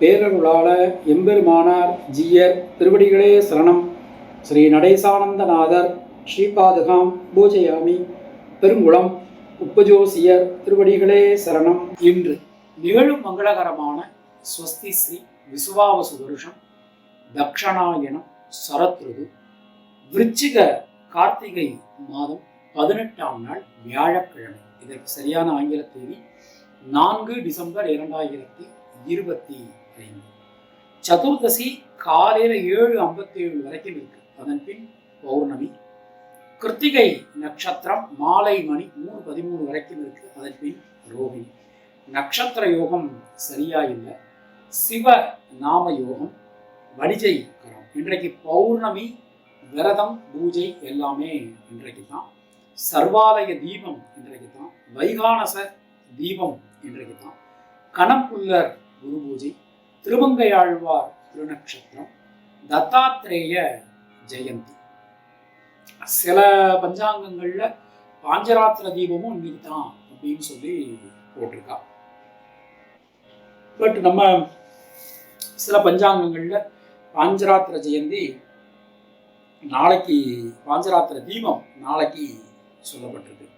பேரருளாள எம்பெருமானார் ஜீயர் திருவடிகளே சரணம். ஸ்ரீ நடேசானந்தநாதர் ஸ்ரீபாதுகாம் பூஜையாமி. பெருங்குளம் உப்பஜோசியர் திருவடிகளே சரணம். இன்று நிகழும் மங்களகரமான ஸ்வஸ்தி ஸ்ரீ விசுவாவசு வருஷம் தக்ஷணாயனம் சரத்ருது விருச்சிக கார்த்திகை மாதம் பதினெட்டாம் நாள் வியாழக்கிழமை. இதற்கு சரியான ஆங்கில தேதி நான்கு டிசம்பர் இரண்டாயிரத்தி இருபத்தி ஐந்து சதுர்தசி காலையில ஏழு ஐம்பத்தி ஏழு வரைக்கும் இருக்கு. அதன் பின் பௌர்ணமி கிருத்திகை நட்சத்திரம் மாலை மணி மூணு பதிமூணு வரைக்கும் இருக்கு. அதன் பின் ரோஹிணி நட்சத்திர யோகம் சரியா இல்லை சிவ நாம யோகம் வணிஜை கரம் இன்றைக்கு பௌர்ணமி விரதம் பூஜை எல்லாமே இன்றைக்கு தான். சர்வாலய தீபம் இன்றைக்கு தான். வைகானச தீபம் இன்றைக்கு தான். கணப்புள்ளர் குரு பூஜை திருமங்கையாழ்வார் திருநக்ஷத்திரம் தத்தாத்ரேய ஜெயந்தி. சில பஞ்சாங்கங்கள்ல பாஞ்சராத்திர தீபமும் இன்னைக்கு தான் அப்படின்னு சொல்லி போட்டிருக்கா. பட் நம்ம சில பஞ்சாங்கங்கள்ல பாஞ்சராத்திர ஜெயந்தி நாளைக்கு பாஞ்சராத்திர தீபம் நாளைக்கு சொல்லப்பட்டிருக்கு.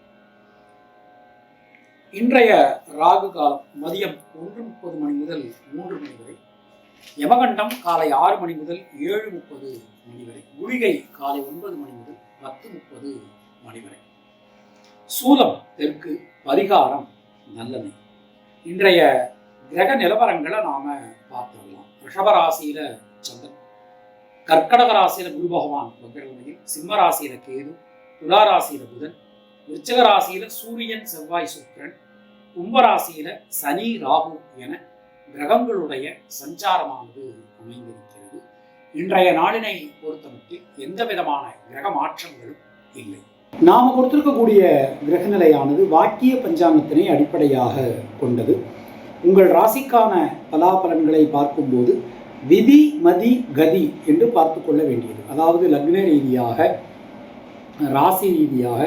இன்றைய ராகு காலம் மதியம் ஒன்று முப்பது மணி முதல் மூன்று மணி வரை யமகண்டம் காலை ஆறு மணி முதல் ஏழு முப்பது மணி வரை குழிகை காலை ஒன்பது மணி முதல் பத்து முப்பது மணி வரை. சூலம் தெற்கு பரிகாரம் நல்லமை இன்றைய கிரக நிலவரங்களை நாம பார்த்துடலாம். ரிஷபராசியில சந்திரன் கர்க்கடக ராசியில குரு பகவான் வக்ரகணையில் சிம்ம ராசியில கேது துலா ராசியில புதன் விருச்சக ராசியில சூரியன் செவ்வாய் சுக்கரன் கும்பராசியில சனி ராகு என கிரகங்களுடைய சஞ்சாரமானது அமைந்திருக்கிறது. இன்றைய நாளினை பொறுத்தமட்டில் எந்த விதமான கிரக மாற்றங்களும் இல்லை. நாம கொடுத்திருக்கக்கூடிய கிரகநிலையானது வாக்கிய பஞ்சாங்கத்தினை அடிப்படையாக கொண்டது. உங்கள் ராசிக்கான பலாபலன்களை பார்க்கும்போது விதி மதி கதி என்று பார்த்து கொள்ள வேண்டியது. அதாவது லக்ன ரீதியாக ராசி ரீதியாக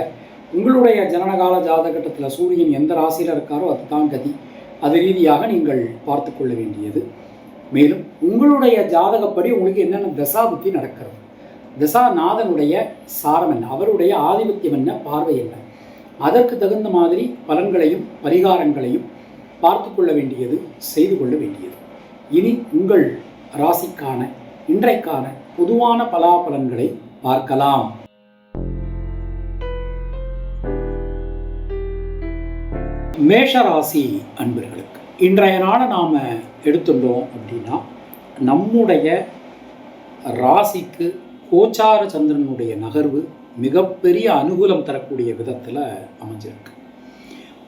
உங்களுடைய ஜனனகால ஜாதகட்டத்தில் சூரியன் எந்த ராசியில் இருக்காரோ அதுதான் கதி. அது ரீதியாக நீங்கள் பார்த்து கொள்ள வேண்டியது. மேலும் உங்களுடைய ஜாதகப்படி உங்களுக்கு என்னென்ன தசாபுத்தி நடக்கிறது? தசாநாதனுடைய சாரம் என்ன? அவருடைய ஆதிபத்தியம் என்ன? பார்வை என்ன? அதற்கு தகுந்த மாதிரி பலன்களையும் பரிகாரங்களையும் பார்த்து கொள்ள வேண்டியது செய்து கொள்ள வேண்டியது. இனி உங்கள் ராசிக்கான இன்றைக்கான பொதுவான பலாபலன்களை பார்க்கலாம். மேஷராசி அன்பர்களுக்கு இன்றைய நாளை நாம் எடுத்துட்டோம் அப்படின்னா நம்முடைய ராசிக்கு கோச்சார சந்திரனுடைய நகர்வு மிகப்பெரிய அனுகூலம் தரக்கூடிய விதத்தில் அமைஞ்சிருக்கு.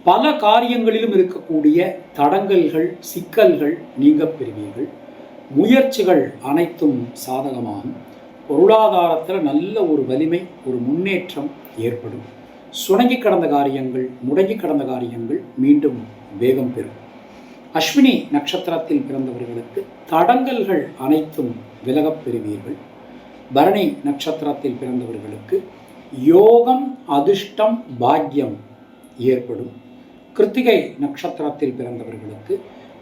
பல காரியங்களிலும் இருக்கக்கூடிய தடங்கல்கள் சிக்கல்கள் நீங்க பெறுவீர்கள். முயற்சிகள் அனைத்தும் சாதகமாகும். பொருளாதாரத்தில் நல்ல ஒரு வலிமை ஒரு முன்னேற்றம் ஏற்படும். சுணங்கி கடந்த காரியங்கள் முடங்கி கடந்த காரியங்கள் மீண்டும் வேகம் பெறும். அஸ்வினி நட்சத்திரத்தில் பிறந்தவர்களுக்கு தடங்கல்கள் அனைத்தும் விலகப் பெறுவீர்கள். பரணி நட்சத்திரத்தில் பிறந்தவர்களுக்கு யோகம் அதிர்ஷ்டம் பாக்கியம் ஏற்படும். கிருத்திகை நட்சத்திரத்தில் பிறந்தவர்களுக்கு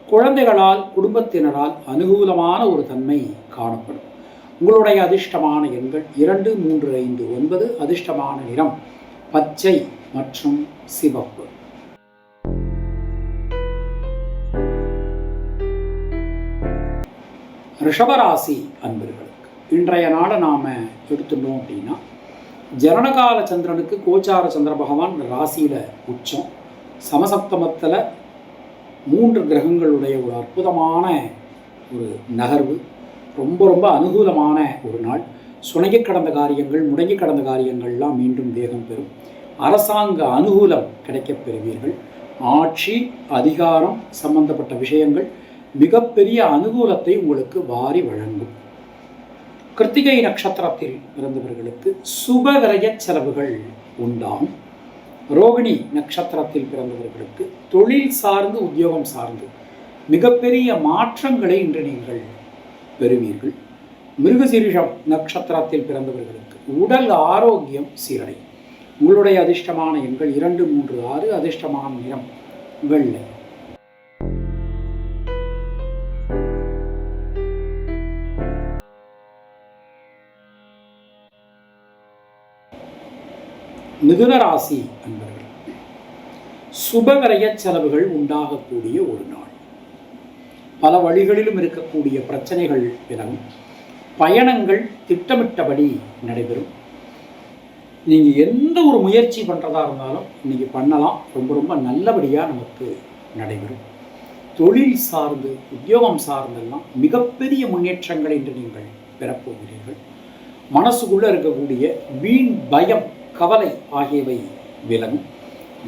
குழந்தைகளால் குடும்பத்தினரால் அனுகூலமான ஒரு தன்மை காணப்படும். உங்களுடைய அதிர்ஷ்டமான எண்கள் இரண்டு மூன்று ஐந்து ஒன்பது அதிர்ஷ்டமான நிறம் பச்சை மற்றும் சிவப்பு. ரிஷபராசி அன்பர்களுக்கு இன்றைய நாளை நாம் எடுத்துட்டோம் அப்படின்னா ஜனனகால சந்திரனுக்கு கோச்சார சந்திர பகவான் ராசியில் உச்சம். சமசப்தமத்தில் மூன்று கிரகங்களுடைய ஒரு அற்புதமான ஒரு நகர்வு. ரொம்ப ரொம்ப அனுகூலமான ஒரு நாள். சுணங்கி கடந்த காரியங்கள் முடங்கி கடந்த காரியங்கள்லாம் மீண்டும் வேகம் பெறும். அரசாங்க அனுகூலம் கிடைக்கப் பெறுவீர்கள். ஆட்சி அதிகாரம் சம்பந்தப்பட்ட விஷயங்கள் மிகப்பெரிய அனுகூலத்தை உங்களுக்கு வாரி வழங்கும். கிருத்திகை நட்சத்திரத்தில் பிறந்தவர்களுக்கு சுபவிரய செலவுகள் உண்டாகும். ரோகிணி நட்சத்திரத்தில் பிறந்தவர்களுக்கு தொழில் சார்ந்து உத்தியோகம் சார்ந்து மிகப்பெரிய மாற்றங்களை இன்று நீங்கள் பெறுவீர்கள். மிருகசீரிஷம் நட்சத்திரத்தில் பிறந்தவர்களுக்கு உடல் ஆரோக்கியம் சீரடை. உங்களுடைய அதிர்ஷ்டமான எண்கள் இரண்டு மூன்று ஆறு அதிர்ஷ்டமான நிறம் வெள்ளை. மிதுன ராசி அன்பர்கள் சுபகரைய செலவுகள் உண்டாகக்கூடிய ஒரு நாள். பல வழிகளிலும் இருக்கக்கூடிய பிரச்சனைகள் விலகும். பயணங்கள் திட்டமிட்டபடி நடைபெறும். நீங்கள் எந்த ஒரு முயற்சி பண்ணுறதா இருந்தாலும் இன்றைக்கி பண்ணலாம். ரொம்ப ரொம்ப நல்லபடியாக நமக்கு நடைபெறும். தொழில் சார்ந்து உத்தியோகம் சார்ந்தெல்லாம் மிகப்பெரிய முன்னேற்றங்களை இன்று நீங்கள் பெறப்போகிறீர்கள். மனசுக்குள்ளே இருக்கக்கூடிய வீண் பயம் கவலை ஆகியவை விலகும்.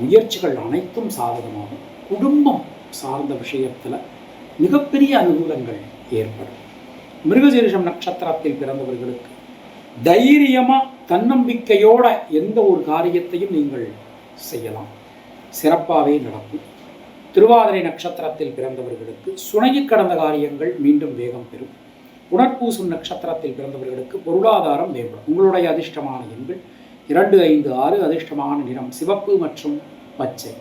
முயற்சிகள் அனைத்தும் சாதகமாகும். குடும்பம் சார்ந்த விஷயத்தில் மிகப்பெரிய அனுகூலங்கள் ஏற்படும். மிருகசீரிஷம் நட்சத்திரத்தில் பிறந்தவர்களுக்கு தைரியமாக தன்னம்பிக்கையோட எந்த ஒரு காரியத்தையும் நீங்கள் செய்யலாம். சிறப்பாகவே நடக்கும். திருவாதிரை நட்சத்திரத்தில் பிறந்தவர்களுக்கு சுணங்கி கடந்த காரியங்கள் மீண்டும் வேகம் பெறும். உணர்பூசும் நட்சத்திரத்தில் பிறந்தவர்களுக்கு பொருளாதாரம் மேம்படும். உங்களுடைய அதிர்ஷ்டமான எண்கள் இரண்டு ஐந்து ஆறு அதிர்ஷ்டமான நிறம் சிவப்பு மற்றும் பச்சை.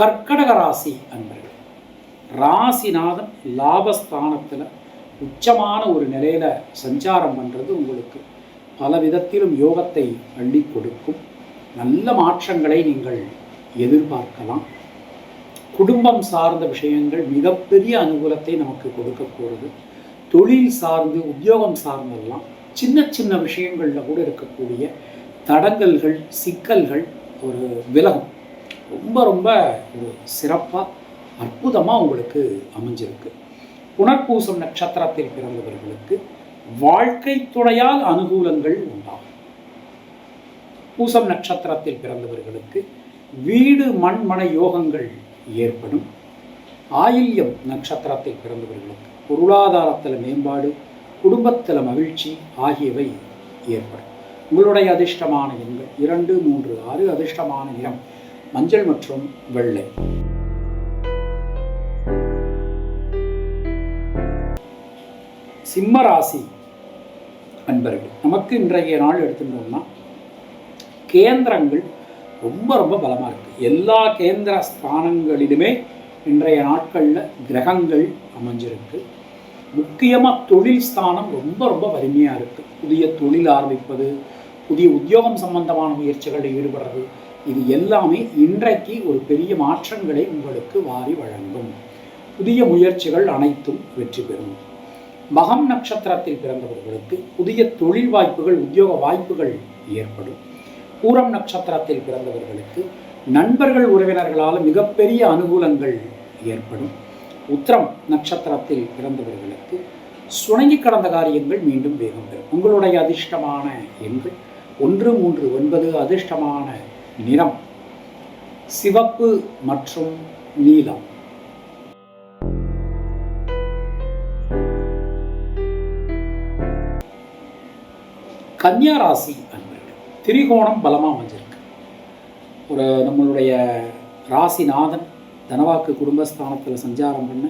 கர்க்கடக ராசி அன்பர்கள் ராசிநாதன் லாபஸ்தானத்தில் உச்சமான ஒரு நிலையில் சஞ்சாரம் பண்ணுறது உங்களுக்கு பல விதத்திலும் யோகத்தை அள்ளி கொடுக்கும். நல்ல மாற்றங்களை நீங்கள் எதிர்பார்க்கலாம். குடும்பம் சார்ந்த விஷயங்கள் மிகப்பெரிய அனுகூலத்தை நமக்கு கொடுக்க போகிறது தொழில் சார்ந்து உத்தியோகம் சார்ந்தெல்லாம் சின்ன சின்ன விஷயங்களில் கூட இருக்கக்கூடிய தடங்கல்கள் சிக்கல்கள் ஒரு விலகும். ரொம்ப ரொம்ப ஒரு சிறப்பாக அற்புதமாக உங்களுக்கு அமைஞ்சிருக்கு. புனர்பூசம் நட்சத்திரத்தில் பிறந்தவர்களுக்கு வாழ்க்கை துணையால் அனுகூலங்கள் உண்டாகும். பூசம் நட்சத்திரத்தில் பிறந்தவர்களுக்கு வீடு மண்மனை யோகங்கள் ஏற்படும். ஆயில்யம் நட்சத்திரத்தில் பிறந்தவர்களுக்கு பொருளாதாரத்தில் மேம்பாடு குடும்பத்தில் மகிழ்ச்சி ஆகியவை ஏற்படும். உங்களுடைய அதிர்ஷ்டமான எண்கள் இரண்டு மூன்று ஆறு அதிர்ஷ்டமான நிறம் மஞ்சள் மற்றும் வெள்ளை. சிம்ம ராசி அன்பர்கள் நமக்கு இன்றைய நாள் எடுத்துட்டோம்னா கேந்திரங்கள் ரொம்ப ரொம்ப பலமாக இருக்குது எல்லா கேந்திர ஸ்தானங்களிலுமே இன்றைய நாட்களில் கிரகங்கள் அமைஞ்சிருக்கு. முக்கியமாக தொழில் ஸ்தானம் ரொம்ப ரொம்ப வலிமையாக இருக்குது புதிய தொழில் ஆரம்பிப்பது புதிய உத்தியோகம் சம்பந்தமான முயற்சிகளில் ஈடுபடுறது இது எல்லாமே இன்றைக்கு ஒரு பெரிய மாற்றங்களை உங்களுக்கு வாரி வழங்கும். புதிய முயற்சிகள் அனைத்தும் வெற்றி பெறும். மகம் நட்சத்திரத்தில் பிறந்தவர்களுக்கு புதிய தொழில் வாய்ப்புகள் உத்தியோக வாய்ப்புகள் ஏற்படும். பூரம் நட்சத்திரத்தில் பிறந்தவர்களுக்கு நண்பர்கள் உறவினர்களால் மிகப்பெரிய அனுகூலங்கள் ஏற்படும். உத்திரம் நட்சத்திரத்தில் பிறந்தவர்களுக்கு சுணங்கி கடந்த காரியங்கள் மீண்டும் வேகம் பெறும். உங்களுடைய அதிர்ஷ்டமான எண்கள் ஒன்று மூன்று ஒன்பது அதிர்ஷ்டமான நிறம். சிவப்பு மற்றும் நீலம். கன்னியா ராசி அன்பர்கள் திரிகோணம் பலமாக அமைஞ்சிருக்கு. ஒரு நம்மளுடைய ராசிநாதன் தனவாக்கு குடும்பஸ்தானத்தில் சஞ்சாரம் பண்ண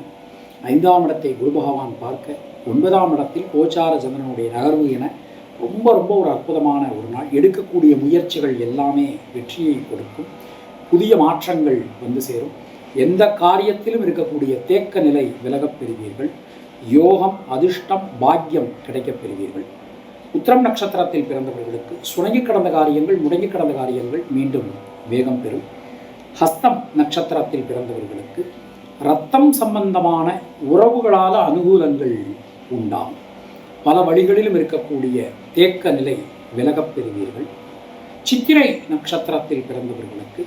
ஐந்தாம் இடத்தை குரு பகவான் பார்க்க ஒன்பதாம் இடத்தில் கோச்சார சந்திரனுடைய நகர்வு என ரொம்ப ரொம்ப ஒரு அற்புதமான ஒரு நாள். எடுக்கக்கூடிய முயற்சிகள் எல்லாமே வெற்றியை கொடுக்கும். புதிய மாற்றங்கள் வந்து சேரும். எந்த காரியத்திலும் இருக்கக்கூடிய தேக்க நிலை விலகப் பெறுவீர்கள். யோகம் அதிர்ஷ்டம் பாக்கியம் கிடைக்கப் பெறுவீர்கள். உத்திரம் நட்சத்திரத்தில் பிறந்தவர்களுக்கு சுணங்கி கடந்த காரியங்கள் முடங்கி கடந்த காரியங்கள் மீண்டும் வேகம் பெறும். ஹஸ்தம் நட்சத்திரத்தில் பிறந்தவர்களுக்கு ரத்தம் சம்பந்தமான உறவுகளால் அனுகூலங்கள் உண்டாகும். பல வழிகளிலும் இருக்கக்கூடிய தேக்க நிலை விலகப் பெறுவீர்கள். சித்திரை நட்சத்திரத்தில் பிறந்தவர்களுக்கு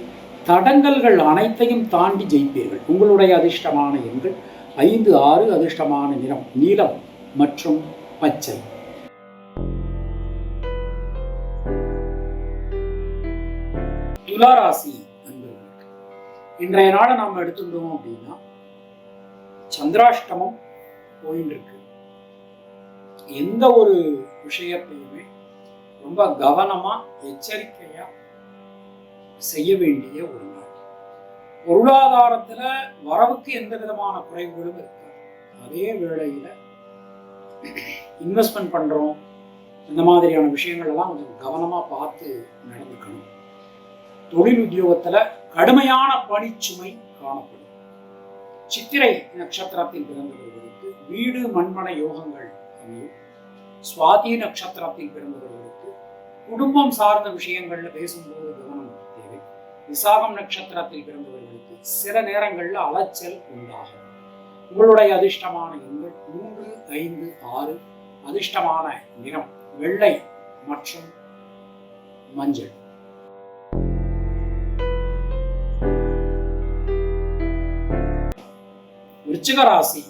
தடங்கல்கள் அனைத்தையும் தாண்டி ஜெயிப்பீர்கள். உங்களுடைய அதிர்ஷ்டமான எண்கள் ஐந்து ஆறு அதிர்ஷ்டமான நிறம் நீலம் மற்றும் பச்சை. துலாராசி அன்பர்களுக்கு இன்றைய நாளை நாம் எடுத்துட்டோம் அப்படின்னா சந்திராஷ்டமம் போயின்னு இருக்கு எந்த ஒரு விஷயத்தையுமே ரொம்ப கவனமா எச்சரிக்கையா செய்ய வேண்டிய ஒரு நாள். பொருளாதாரத்துல வரவுக்கு எந்த விதமான குறைவுகளும் இருக்காது. அதே வேளையில இன்வெஸ்ட்மெண்ட் பண்றோம். இந்த மாதிரியான விஷயங்கள் எல்லாம் கொஞ்சம் கவனமா பார்த்து நடந்துக்கணும். தொழில் உத்தியோகத்துல கடுமையான பணிச்சுமை காணப்படும். சித்திரை நட்சத்திரத்தில் பிறந்தவர்களுக்கு வீடு மண்மன யோகங்கள் பார்க்கணும் சுவாதி நட்சத்திரத்தில் பிறந்தவர்களுக்கு குடும்பம் சார்ந்த விஷயங்கள்ல பேசும்போது கவனம் தேவை. விசாகம் நட்சத்திரத்தில் பிறந்தவர்களுக்கு சில நேரங்கள்ல அலைச்சல் உண்டாகும் உங்களுடைய அதிர்ஷ்டமான எண்கள் மூன்று ஐந்து ஆறு அதிர்ஷ்டமான நிறம் வெள்ளை மற்றும் மஞ்சள். விருச்சிக ராசி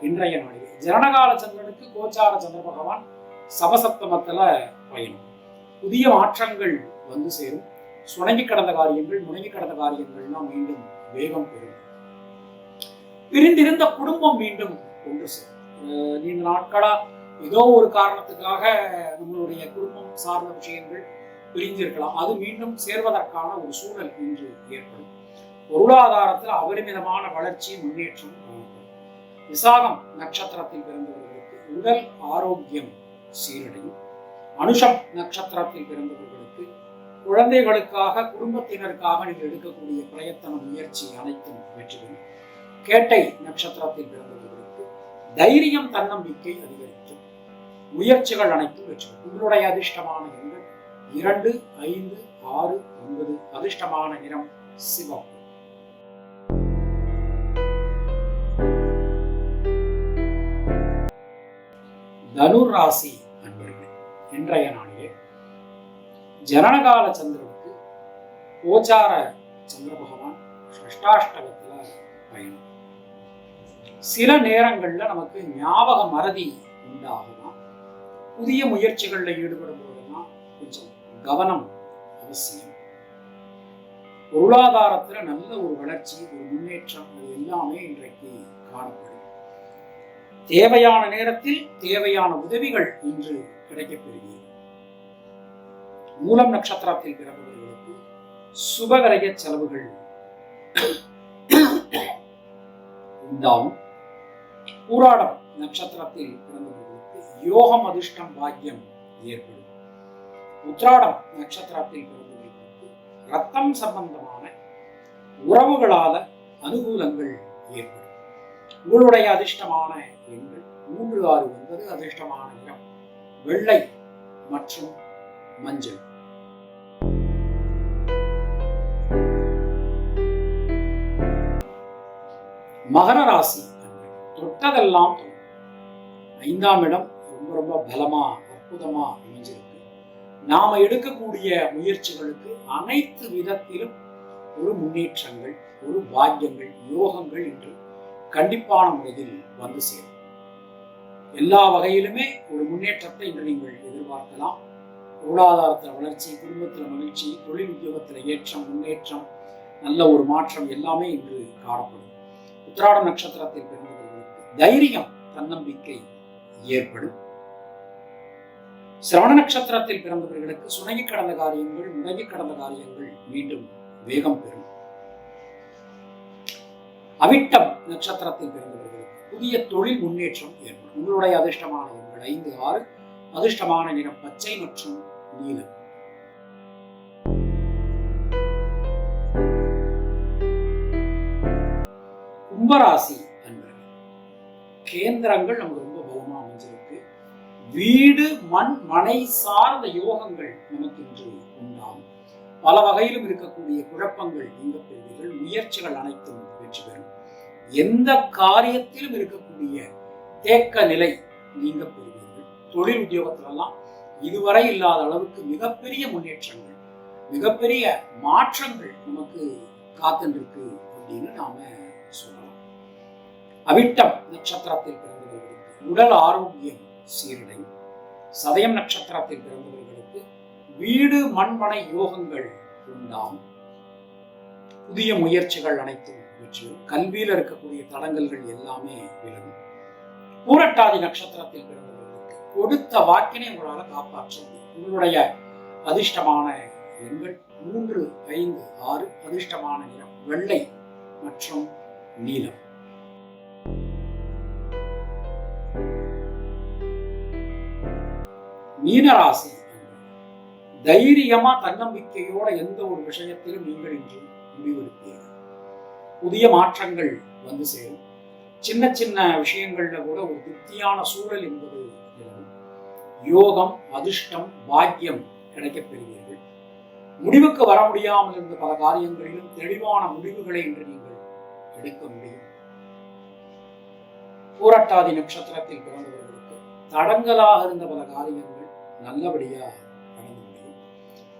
இன்றைய நாளில் ஜனகால சந்திரனுக்கு கோச்சார சந்திர பகவான் சமசப்தமத்துல பயணம். புதிய மாற்றங்கள் வந்து சேரும். சுணங்கி கடந்த காரியங்கள் முணங்கி கடந்த காரியங்கள்லாம் மீண்டும் வேகம் பெறும். பிரிந்திருந்த குடும்பம் மீண்டும் ஒன்று சேரும். நீண்ட நாட்களா ஏதோ ஒரு காரணத்துக்காக நம்மளுடைய குடும்பம் சார்ந்த விஷயங்கள் பிரிஞ்சிருக்கலாம். அது மீண்டும் சேர்வதற்கான ஒரு சூழல் இன்று ஏற்படும். பொருளாதாரத்தில் அபரிமிதமான வளர்ச்சி முன்னேற்றம் காணப்படும் விசாகம் நட்சத்திரத்தில் பிறந்தவர்களுக்கு உடல் ஆரோக்கியம் சீரடையும். அனுஷம் நட்சத்திரத்தில் பிறந்தவர்களுக்கு குழந்தைகளுக்காக குடும்பத்தினருக்காக நீங்கள் எடுக்கக்கூடிய பிரயத்தன முயற்சி அனைத்தும் வெற்றி பெறும் கேட்டை நட்சத்திரத்தில் பிறந்தவர்களுக்கு தைரியம் தன்னம்பிக்கை அதிகரிக்கும். முயற்சிகள் அனைத்தும் வெற்றி பெறும் உங்களுடைய அதிர்ஷ்டமான எண்கள் இரண்டு ஐந்து ஆறு ஒன்பது. அதிர்ஷ்டமான நிறம் சிவம் தனுர் ராசி நண்பர்களே இன்றைய நாளிலே ஜனனகால சந்திரனுக்கு கோச்சார சந்திர பகவான் ஷஷ்டாஷ்டகத்துல பயணம். சில நேரங்கள்ல நமக்கு ஞாபக மறதி உண்டாகலாம் புதிய முயற்சிகள்ல ஈடுபடும் போதெல்லாம் கொஞ்சம் கவனம் அவசியம். பொருளாதாரத்துல நல்ல ஒரு வளர்ச்சி ஒரு முன்னேற்றம் அது எல்லாமே இன்றைக்கு காணப்படும். தேவையான நேரத்தில் தேவையான உதவிகள் இன்று கிடைக்கப்பெறுகிறது. மூலம் நட்சத்திரத்தில் பிறந்தவர்களுக்கு சுபகரக செலவுகள். உண்டாகும். பூராடம் நட்சத்திரத்தில் பிறந்தவர்களுக்கு யோகம் அதிர்ஷ்டம் பாக்கியம் ஏற்படும். உத்ராடம் நட்சத்திரத்தில் பிறந்தவர்களுக்கு ரத்தம் சம்பந்தமான உறவுகளால அனுகூலங்கள் ஏற்படும். உங்களுடைய அதிர்ஷ்டமான எண்கள் மூன்று ஆறு ஒன்பது அதிர்ஷ்டமான நிறம். வெள்ளை மற்றும் மஞ்சள். மகர ராசி தொட்டதெல்லாம் ஐந்தாம் இடம் ரொம்ப ரொம்ப பலமா அற்புதமா அமைஞ்சிருக்கு. நாம எடுக்கக்கூடிய முயற்சிகளுக்கு அனைத்து விதத்திலும் ஒரு முன்னேற்றங்கள் ஒரு பாக்கியங்கள் யோகங்கள் என்று கண்டிப்பான முறையில் வந்து சேரும். எல்லா வகையிலுமே ஒரு முன்னேற்றத்தை இன்று நீங்கள் எதிர்பார்க்கலாம். பொருளாதாரத்தில் வளர்ச்சி குடும்பத்தில் மகிழ்ச்சி தொழில் உத்தியோகத்தில் ஏற்றம் முன்னேற்றம் நல்ல ஒரு மாற்றம் எல்லாமே இன்று காணப்படும். உத்திராட நட்சத்திரத்தில் பிறந்தவர்களுக்கு தைரியம் தன்னம்பிக்கை ஏற்படும். சிரவண நட்சத்திரத்தில் பிறந்தவர்களுக்கு சுணங்கி கடந்த காரியங்கள் முடங்கி கடந்த காரியங்கள் மீண்டும் வேகம் பெறும். அவிட்டம் நட்சத்திரத்தில் பிறந்தவர்களுக்கு புதிய தொழில் முன்னேற்றம் ஏற்படும். உங்களுடைய அதிர்ஷ்டமான எண்கள் ஐந்து ஆறு. அதிர்ஷ்டமான நிறம் பச்சை மற்றும் நீலம். கும்பராசி அன்பர்கள் கேந்திரங்கள் நமக்கு ரொம்ப பலமா அமைஞ்சிருக்கு. வீடு மண் மனை சார்ந்த யோகங்கள் நமக்கு இன்று உண்டாகும். பல வகையிலும் இருக்கக்கூடிய குழப்பங்கள் நீங்க பெறுவீர்கள். முயற்சிகள் அனைத்தும் வெற்றி பெறும். எந்த காரியத்திலும் இருக்கக்கூடிய தேக்க நிலை நீங்க பெறுவீர்கள். தொழில் உத்தியோகத்திலெல்லாம் இதுவரை இல்லாத அளவுக்கு மிகப்பெரிய முன்னேற்றங்கள் மிகப்பெரிய மாற்றங்கள் நமக்கு காத்துருக்கு அப்படின்னு நாம சொல்லலாம். அவிட்டம் நட்சத்திரத்தில் பிறந்தவர்களுக்கு உடல் ஆரோக்கியம் சீரடையும் சதயம் நட்சத்திரத்தில் பிறந்தவர்களுக்கு வீடு மண்மனை யோகங்கள் உண்டாகும் புதிய முயற்சிகள் அனைத்தும் வெற்றி கல்வியில் இருக்கக்கூடிய தடங்கல்கள் எல்லாமே விலகும் பூரட்டாதி நட்சத்திரத்தில் பிறந்தவர்களுக்கு கொடுத்த வாக்கினை உங்களால் காப்பாற்ற முடியும். உங்களுடைய அதிர்ஷ்டமான எண்கள் மூன்று ஐந்து ஆறு அதிர்ஷ்டமான நிறம் வெள்ளை மற்றும் நீலம். மீனராசி தைரியமா தன்னம்பிக்கையோட எந்த ஒரு விஷயத்திலும் நீங்கள் இன்று முடிவெடுப்பீர்கள். புதிய மாற்றங்கள் வந்து சேரும். சின்ன சின்ன விஷயங்கள்ல கூட ஒரு திருப்தியான சூழல் என்பது யோகம் அதிர்ஷ்டம் பாக்கியம் கிடைக்கப் பெறுவீர்கள் முடிவுக்கு வர முடியாமல் இருந்த பல காரியங்களிலும் தெளிவான முடிவுகளை இன்று நீங்கள் எடுக்க முடியும். பூரட்டாதி நட்சத்திரத்தில் பிறந்தவர்களுக்கு தடங்கலாக இருந்த பல காரியங்கள் நல்லபடியா நடந்து முடியும்.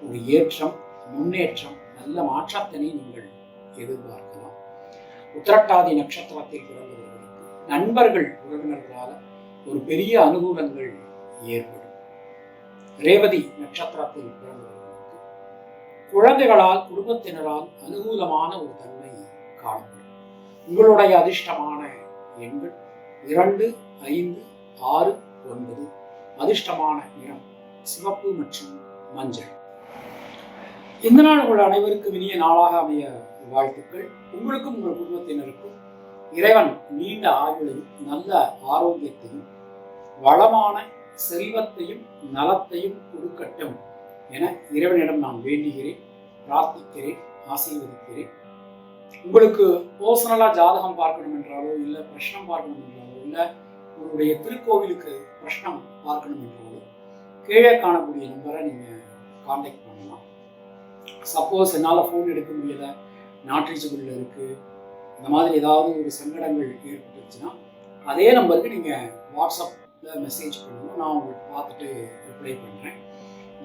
ஒரு ஏற்றம் முன்னேற்றம் நல்ல மாற்றத்தினை நீங்கள் எதிர்பார்க்கலாம். உத்திரட்டாதி நட்சத்திரத்தில் பிறந்தவர்களுக்கு நண்பர்கள் உறவினர்களால் ஒரு பெரிய அனுகூலங்கள் ஏற்படும். ரேவதி நட்சத்திரத்தில் பிறந்தவர்களுக்கு குழந்தைகளால் குடும்பத்தினரால் அனுகூலமான ஒரு தன்மை காணப்படும். உங்களுடைய அதிர்ஷ்டமான எண்கள் இரண்டு ஐந்து ஆறு ஒன்பது. அதிர்ஷ்டமான நிறம் சிவப்பு மற்றும் மஞ்சள். இந்த நாள் உங்கள் அனைவருக்கும் இனிய நாளாக அமைய வாழ்த்துக்கள். உங்களுக்கும் உங்கள் குடும்பத்தினருக்கும் இறைவன் நீண்ட ஆயுளையும் நல்ல ஆரோக்கியத்தையும் வளமான செல்வத்தையும் நலத்தையும் கொடுக்கட்டும் என இறைவனிடம் நான் வேண்டுகிறேன் பிரார்த்திக்கிறேன் ஆசீர்வதிக்கிறேன். உங்களுக்கு பர்சனலாக ஜாதகம் பார்க்கணும் என்றாலோ இல்லை பிரஷ்னம் பார்க்கணும் என்றாலோ இல்லை உங்களுடைய திருக்கோவிலுக்கு பிரஷ்னம் பார்க்கணும் என்றாலோ கீழே காணக்கூடிய நம்பரை நீங்கள் காண்டாக்ட் பண்ணலாம். சப்போஸ் என்னால் ஃபோன் எடுக்க முடியலை நாட் இருக்குது இந்த மாதிரி ஏதாவது ஒரு சங்கடங்கள் ஏற்பட்டுச்சுன்னா அதே நம்பருக்கு நீங்கள் வாட்ஸ்அப்பில் மெசேஜ் பண்ணுங்கள் நான் உங்களுக்கு பார்த்துட்டு ரிப்ளை பண்ணுறேன்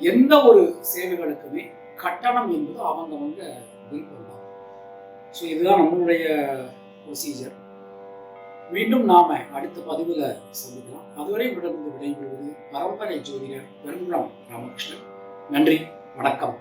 எந்த ஒரு சேவைகளுக்குமே கட்டணம் என்பது அவங்கவங்க பில் பண்ணலாம் ஸோ இதுதான் நம்மளுடைய ப்ரொசீஜர் மீண்டும் நாம் அடுத்த பதிவில் சந்திக்கலாம். அதுவரை விடந்து விடைபெறுவது பரம்பரை ஜோதிடர் பெருங்குளம் ராமகிருஷ்ணன். நன்றி. வணக்கம்.